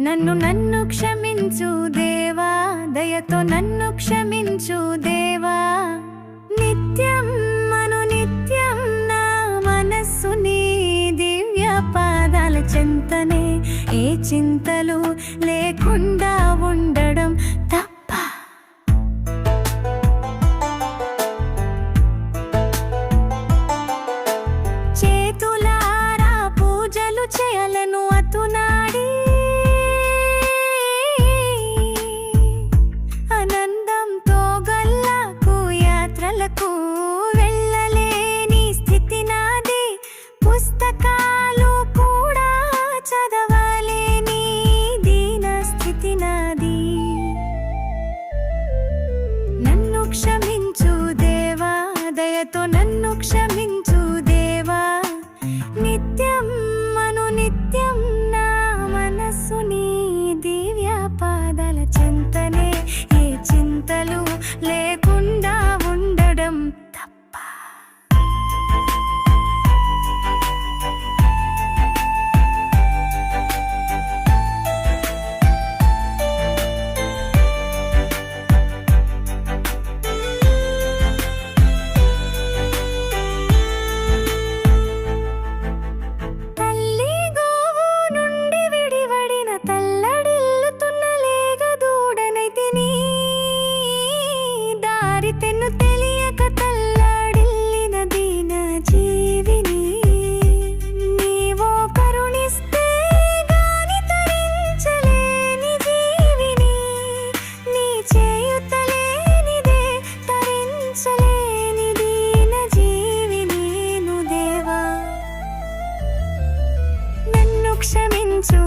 నన్ను నన్ను క్షమించు దేవా దయతో నన్ను క్షమించు దేవా. నిత్యం మను నిత్యం నా మనస్సు నీ దివ్య పాదాల చింతనే ఏ చింతలు లేకుండా ఉండడు చింతనే ఏ చింతలు లేకు క్షమించు